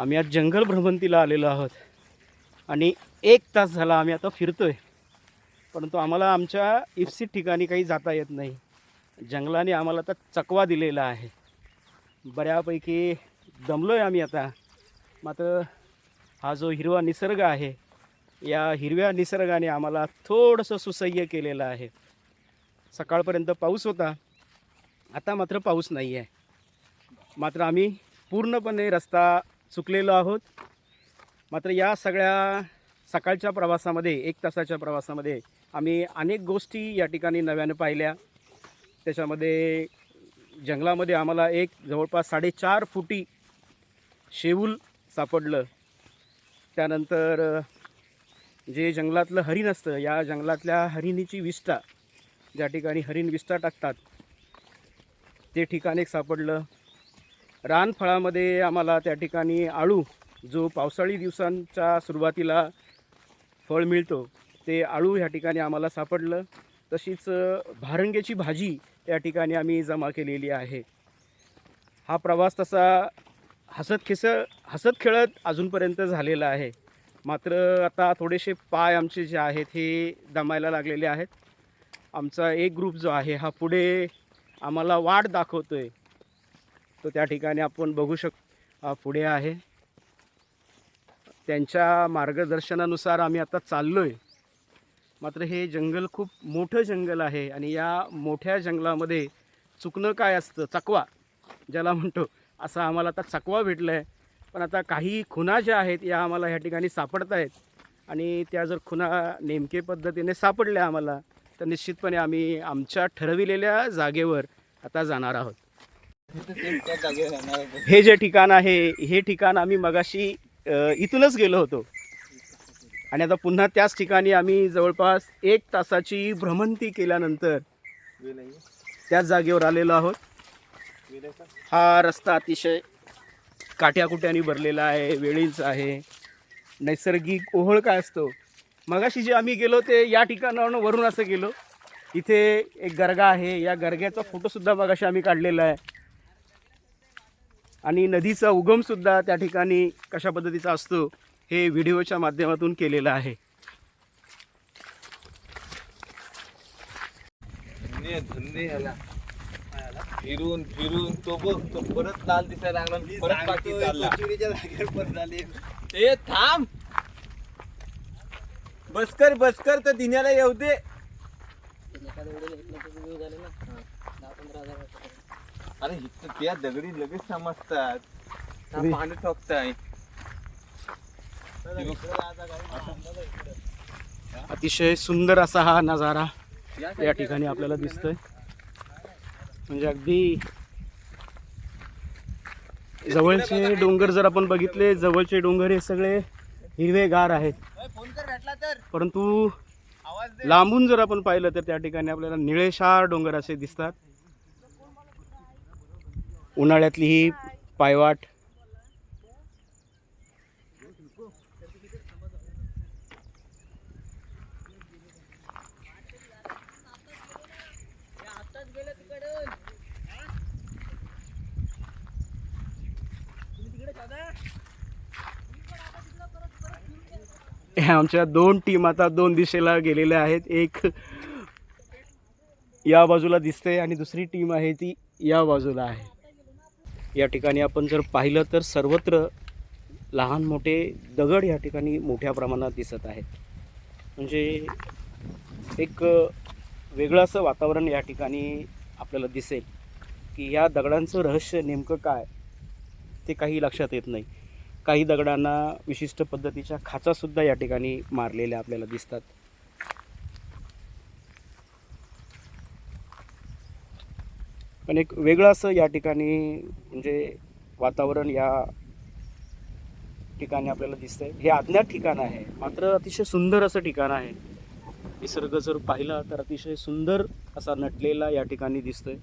आम्ही आज जंगल भ्रमंतीला आलेलो आहोत. आणि एक तास झाला आम्ही आता फिरतो आहे परंतु आम्हाला आमच्या इप्सित ठिकाणी काही जाता येत नाही. जंगलाने आम्हाला आता चकवा दिलेला आहे. बऱ्यापैकी दमलो आहे आम्ही आता. मात्र हा जो हिरवा निसर्ग आहे या हिरव्या निसर्गाने आम्हाला थोडंसं सुसह्य केलेलं आहे. सकाळपर्यंत पाऊस होता. आता मात्र पाऊस नाही आहे मात्र आम्ही पूर्णपणे रस्ता चुकलेलो आहोत. मात्र या सगळ्या सकाळच्या प्रवासामध्ये एक तासाच्या प्रवासामध्ये आम्ही अनेक गोष्टी या ठिकाणी नव्यानं पाहिल्या. त्याच्यामध्ये जंगलामध्ये आम्हाला एक जवळपास साडेचार फुटी शेऊल सापडलं. त्यानंतर जे जंगलातलं हरिण असतं या जंगलातल्या हरिणीची विष्ठा ज्या ठिकाणी हरिण विष्ठा टाकतात ते ठिकाण एक सापडलं. रानफळामध्ये आम्हाला त्या ठिकाणी आळू जो पावसाळी दिवसांच्या सुरुवातीला फळ मिळतो ते आळू ह्या ठिकाणी आम्हाला सापडलं. तशीच भारंग्याची भाजी त्या ठिकाणी आम्ही जमा केलेली आहे. हा प्रवास तसा हसत खेस हसत खेळत अजूनपर्यंत झालेला आहे. मात्र आता थोडेसे पाय आमचे जे आहेत हे दमायला लागलेले आहेत. आमचा एक ग्रुप जो आहे हा पुढे आम्हाला वाट दाखवतो आहे तो त्या ठिकाणी आपण बघू शक पुढे आहे. त्यांच्या मार्गदर्शनानुसार आम्ही आता चाललो आहे मात्र हे जंगल खूप मोठं जंगल आहे आणि या मोठ्या जंगलामध्ये चुकणं काय असतं? चकवा ज्याला म्हणतो असा आम्हाला आता चकवा भेटला आहे पण आता काही खुणा ज्या आहेत या आम्हाला ह्या ठिकाणी सापडत आहेत आणि त्या जर खुणा नेमके पद्धतीने सापडल्या आम्हाला तर निश्चितपणे आम्ही आमच्या ठरविलेल्या जागेवर आता जाणार आहोत. हे जे ठिकाण आहे हे ठिकाण आम्ही मगाशी इथूनच गेलो होतो. आणि आता पुन्हा त्याच ठिकाणी आम्ही जवळपास एक तासाची भ्रमंती केल्यानंतर त्याच जागेवर आलेलो आहोत. हा रस्ता अतिशय काट्याकुट्याने भरलेला आहे वेळीच आहे. नैसर्गिक ओहळ काय असतो? मगाशी जे आम्ही गेलो ते या ठिकाणावरून वरून असं गेलो. इथे एक गरगा आहे या गरग्याचा फोटोसुद्धा मगाशी आम्ही काढलेला आहे. आणि नदीचा उगमसुद्धा त्या ठिकाणी कशा पद्धतीचा असतो हे व्हिडिओच्या माध्यमातून केलेलं आहे. धन्य धन्य ह्याला फिरून फिरून तो बघ तो परत लाल दिसायला लागला आणि परत पाठी चालला ए थांब. बसकर बसकर तर दिन्याला येऊ दे. अरे इथं त्या दगडी लगेच समजतात. हा. पाणी ठोकताय. अतिशय सुंदर असा हा नजारा या ठिकाणी आपल्याला दिसतोय. म्हणजे अगदी जवळचे डोंगर जर आपण बघितले जवळचे डोंगर हे सगळे हिरवेगार आहेत. परंतु लांबून जर आपण पाहिलं तर त्या ठिकाणी आपल्याला निळेशार डोंगर असे दिसतात. उन्हाळ्यातली ही पायवाट. आमच्या दोन टीम आता दोन दिशेला गेलेल्या आहेत. एक या बाजूला दिसते आणि दुसरी टीम आहे ती या बाजूला आहे. या ठिकाणी आपण जर पाहिलं तर सर्वत्र लहान मोठे दगड या ठिकाणी मोठ्या प्रमाणात दिसत आहेत. म्हणजे एक वेगळं असं वातावरण या ठिकाणी आपल्याला दिसेल की या दगडांचं रहस्य नेमकं काय? ते काही लक्षात येत नाही. काही दगडांना विशिष्ट पद्धतीच्या खाचासुद्धा या ठिकाणी मारलेल्या आपल्याला दिसतात. पण एक वेगळं असं या ठिकाणी म्हणजे वातावरण या ठिकाणी आपल्याला दिसतंय. हे अज्ञात ठिकाण आहे. मात्र अतिशय सुंदर असं ठिकाण आहे. निसर्ग जर पाहिला तर अतिशय सुंदर असा नटलेला या ठिकाणी दिसतोय.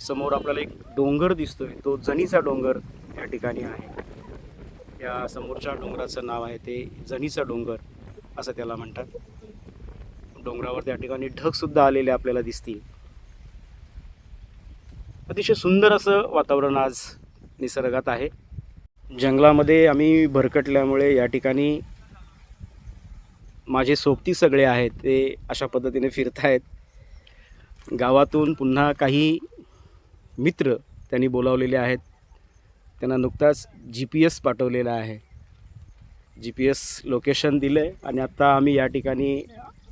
समोर आपल्याला एक डोंगर दिसतोय. तो जणीचा डोंगर या ठिकाणी आहे. या समोरच्या डोंगराचं नाव आहे ते जणीचा डोंगर असं त्याला म्हणतात. डोंगरावर त्या ठिकाणी ढगसुद्धा आलेले आपल्याला दिसतील. अतिशय सुंदर असं वातावरण आज निसर्गात आहे. जंगलामध्ये आम्ही भरकटल्यामुळे या ठिकाणी माझे सोबती सगळे आहेत ते अशा पद्धतीने फिरतायत. गावातून पुन्हा काही मित्र त्यांनी बोलावलेले आहेत. त्यांना नुकताच जी पी एस पाठवलेला आहे. जी पी एस लोकेशन दिलं आहे आणि आत्ता आम्ही या ठिकाणी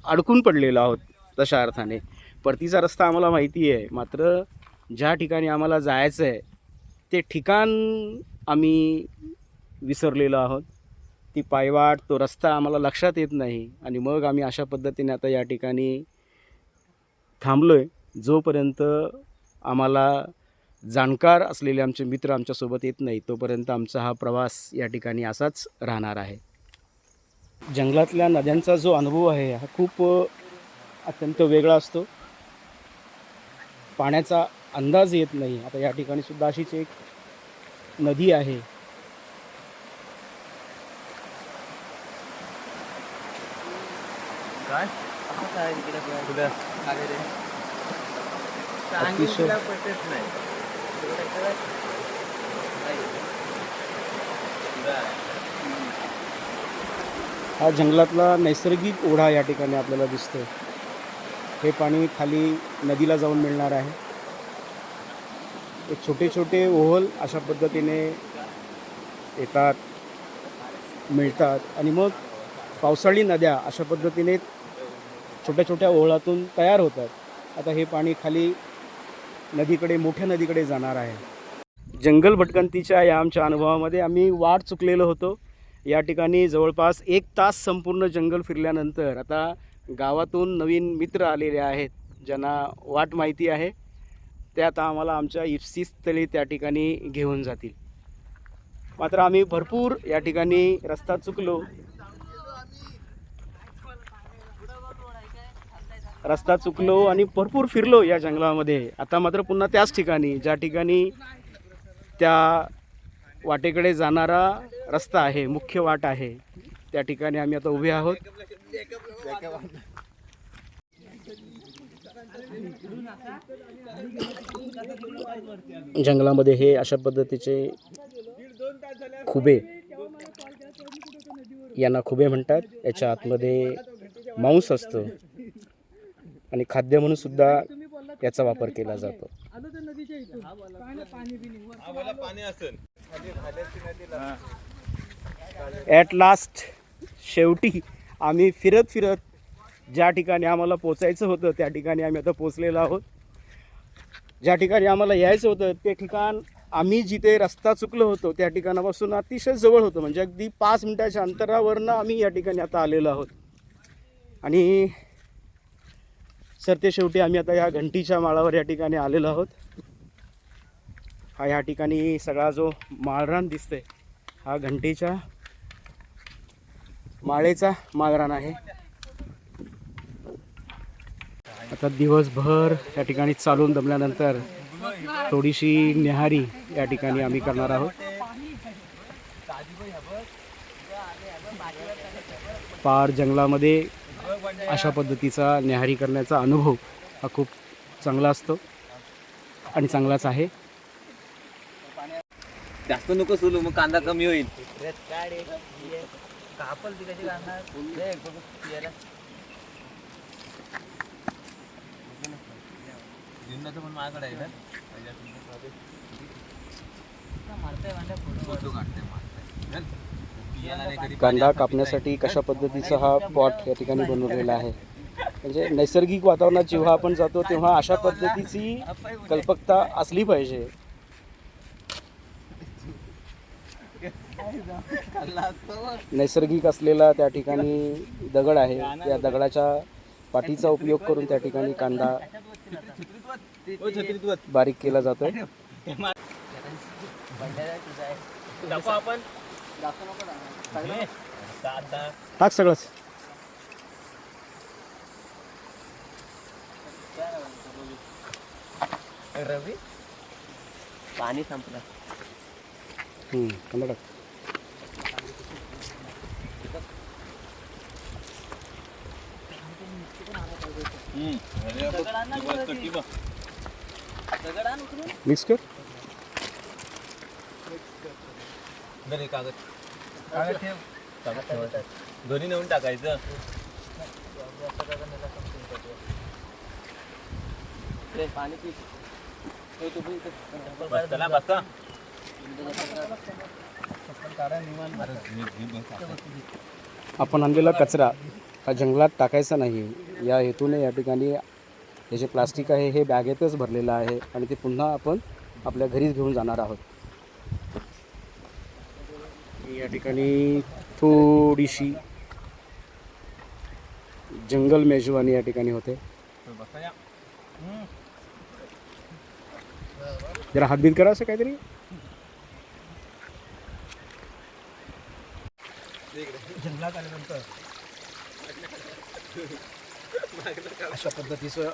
अडकून पडलेलो आहोत तशा अर्थाने. परतीचा रस्ता आम्हाला माहिती आहे मात्र ज्या ठिकाणी आम्हाला जायचं आहे ते ठिकाण आम्ही विसरलेलो आहोत. ती पायवाट तो रस्ता आम्हाला लक्षात येत नाही आणि मग आम्ही अशा पद्धतीने आता या ठिकाणी थांबलो आहे जोपर्यंत आम्हाला जाणकार असलेले आमचे मित्र आमच्यासोबत येत नाही तोपर्यंत आमचा हा प्रवास या ठिकाणी असाच राहणार आहे. जंगलातल्या नद्यांचा जो अनुभव आहे हा खूप अत्यंत वेगळा असतो. पाण्याचा अंदाज येत नाही. आता या ठिकाणी सुद्धा अशीच एक नदी आहे. काय? अतिशय- हा जंगलातला नैसर्गिक ओढा या ठिकाणी आपल्याला दिसतो हे पाणी खाली नदीला जाऊन मिळणार आहे. छोटे छोटे ओहल अशा पद्धतीने येतात मिळतात. आणि मग पावसाळी नद्या अशा पद्धतीने छोट्या छोट्या ओहळातून तयार होतात. आता हे पाणी खाली नदीकडे मोठ्या नदीकडे जाणार आहे. जंगल भटकंतीच्या या आमच्या अनुभवामध्ये आम्ही वाट चुकलेलो होतो. या ठिकाणी जवळपास एक तास संपूर्ण जंगल फिरल्यानंतर आता गावातून नवीन मित्र आलेले आहेत ज्यांना वाट माहिती आहे. ते आता आम्हाला आमच्या इप्सी स्थळी त्या ठिकाणी घेऊन जातील. मात्र आम्ही भरपूर या ठिकाणी रस्ता चुकलो. रस्ता चुकलो आणि भरपूर फिरलो या जंगलामध्ये. आता मात्र पुन्हा त्याच ठिकाणी ज्या ठिकाणी त्या वाटेकडे जाणारा रस्ता आहे मुख्य वाट आहे त्या ठिकाणी आम्ही आता उभे आहोत. जंगलामध्ये हे अशा पद्धतीचे खुबे यांना खुबे म्हणतात. याच्या आतमध्ये मांस असतो आणि खाद्य म्हणून सुद्धा याचा वापर केला जातो. ॲट लास्ट शेवटी आम्ही फिरत फिरत ज्या ठिकाणी आम्हाला पोचायचं होतं त्या ठिकाणी आम्ही आता पोचलेलो आहोत. ज्या ठिकाणी आम्हाला यायचं होतं ते ठिकाण आम्ही जिथे रस्ता चुकलो होतो त्या ठिकाणापासून अतिशय जवळ होतं. म्हणजे अगदी पाच मिनटाच्या अंतरावरनं आम्ही या ठिकाणी आता आलेलो आहोत. आणि सर ते शेवटी आम्ही आता या घंटीच्या माळावर या ठिकाणी आलेलो आहोत. हा या ठिकाणी सगळा जो माळरान दिसतोय हा घंटीच्या माळेचा माळरान आहे. आता दिवसभर या ठिकाणी चालून दमल्यानंतर थोडीशी न्याहारी या ठिकाणी आम्ही करणार आहोत. पार जंगलामध्ये अशा पद्धतीचा न्याहारी करण्याचा अनुभव हा खूप चांगला असतो आणि चांगलाच आहे. जास्त नको सोलू मग कांदा कमी होईल. जिन्नाचं पण माझ्याकडे आहे का? कांदा कापण्यासाठी कशा पद्धतीचा हा पॉट या ठिकाणी बनवलेला आहे? म्हणजे नैसर्गिक वातावरणात जेव्हा आपण जातो तेव्हा अशा पद्धतीची कल्पकता असली पाहिजे. नैसर्गिक असलेला त्या ठिकाणी दगड आहे. त्या दगडाच्या पाठीचा उपयोग करून त्या ठिकाणी कांदा बारीक केला जातोय. टाक सगळंच. रवी? पाणी संपलं. हम्म, कांदा टाक. मिक्स कर. कागद कागद. ठेव कागद ठेवायचा. दोन्ही नेऊन टाकायचं. पाणी बसता आपण आणलेला कचरा हा जंगलात टाकायचा नाही. या हेतूने या ठिकाणी हे जे प्लास्टिक आहे हे बॅगेतच भरलेलं आहे आणि ते पुन्हा आपण आपल्या घरीच घेऊन जाणार आहोत. या ठिकाणी थोडीशी जंगल मेजवानी या ठिकाणी होते. जरा हातबीत करा असं काहीतरी. जंगलात आल्यानंतर अशा पद्धतीचं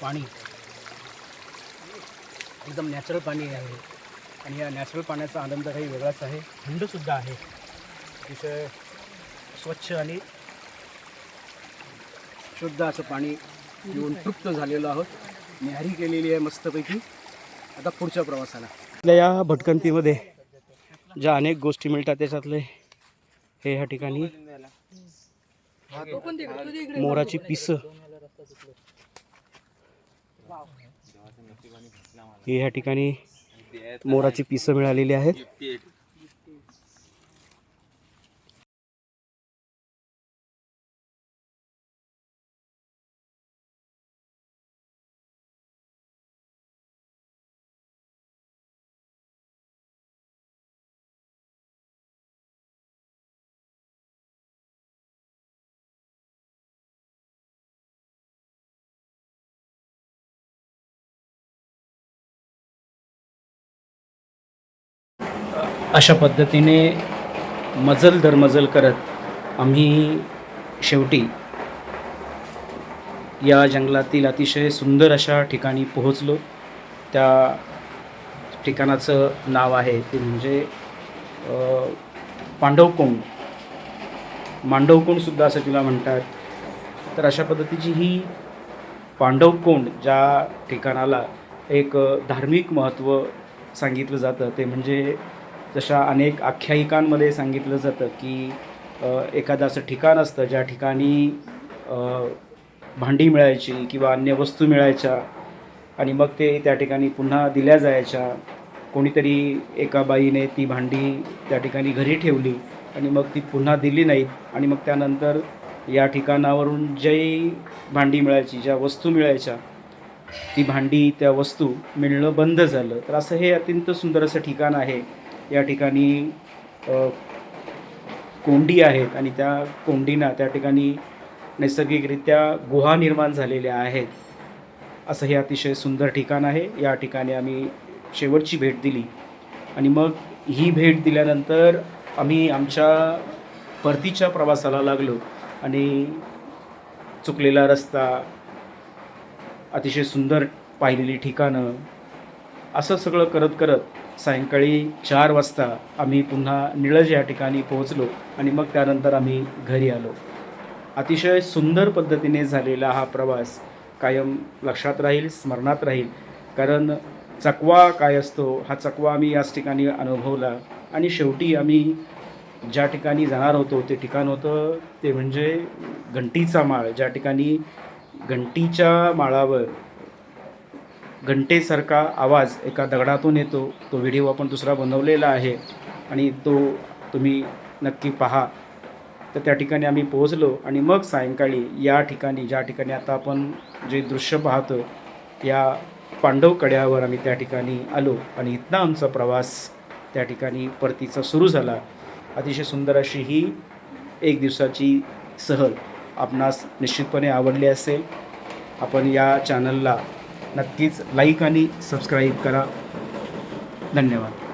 पाणी. एकदम नॅचरल पाणी आहे. आणि या नॅचरल पाण्याचा आनंद काही वेगळाच आहे. थंडसुद्धा आहे. अतिशय स्वच्छ आणि शुद्ध असं पाणी पिऊन तृप्त झालेलो आहोत. न्यारी केलेली आहे मस्तपैकी. आता पुढच्या प्रवासाला. आपल्या या भटकंतीमध्ये ज्या अनेक गोष्टी मिळतात त्याच्यातले हे ह्या ठिकाणी मोराची पिस. ही ह्या ठिकाणी मोराची पिसं मिळालेली आहेत. अशा पद्धतीने मजल दर मजल करत आम्ही शेवटी या जंगलातील अतिशय सुंदर अशा ठिकाणी पोहोचलो. त्या ठिकाणाचं नाव आहे ते म्हणजे पांडवकोंड. मांडवकोंडसुद्धा असं तिला म्हणतात. तर अशा पद्धतीची ही पांडवकोंड ज्या ठिकाणाला एक धार्मिक महत्त्व सांगितलं जातं ते म्हणजे जशा अनेक आख्यायिकांमध्ये सांगितलं जातं की एखादं असं ठिकाण असतं ज्या ठिकाणी भांडी मिळायची किंवा अन्य वस्तू मिळायच्या आणि मग ते त्या ठिकाणी पुन्हा दिल्या जायच्या. कोणीतरी एका बाईने ती भांडी त्या ठिकाणी घरी ठेवली आणि मग ती पुन्हा दिली नाहीत आणि मग त्यानंतर या ठिकाणावरून जी भांडी मिळायची ज्या वस्तू मिळायच्या ती भांडी त्या वस्तू मिळणं बंद झालं. तर असं हे अत्यंत सुंदर असं ठिकाण आहे. या ठिकाणी कोंडी आहेत आणि त्या कोंडीना त्या ठिकाणी नैसर्गिकरित्या गुहा निर्माण झालेल्या आहेत असं हे अतिशय सुंदर ठिकाण आहे. या ठिकाणी आम्ही शेवटची भेट दिली आणि मग ही भेट दिल्यानंतर आम्ही आमच्या परतीच्या प्रवासाला लागलो आणि चुकलेला रस्ता अतिशय सुंदर पाहिलेली ठिकाणं असं सगळं करत करत सायंकाळी चार वाजता आम्ही पुन्हा निळज या ठिकाणी पोहोचलो आणि मग त्यानंतर आम्ही घरी आलो. अतिशय सुंदर पद्धतीने झालेला हा प्रवास कायम लक्षात राहील स्मरणात राहील. कारण चकवा काय असतो हा चकवा आम्ही याच ठिकाणी अनुभवला आणि शेवटी आम्ही ज्या ठिकाणी जाणार होतो ते ठिकाण होतं ते म्हणजे घंटीचा माळ. ज्या ठिकाणी घंटीच्या माळावर घंटेसारखा आवाज एका दगडातून येतो. तो व्हिडिओ आपण दुसरा बनवलेला आहे आणि तो तुम्ही नक्की पहा. तर त्या ठिकाणी आम्ही पोहोचलो आणि मग सायंकाळी या ठिकाणी ज्या ठिकाणी आता आपण जे दृश्य पाहतो या पांडव कड्यावर आम्ही त्या ठिकाणी आलो आणि इथनं आमचा प्रवास त्या ठिकाणी परतीचा सुरू झाला. अतिशय सुंदर अशी ही एक दिवसाची सहल आपणास निश्चितपणे आवडली असेल. आपण या चॅनलला नक्कीच लाईक आणि सबस्क्राईब करा. धन्यवाद.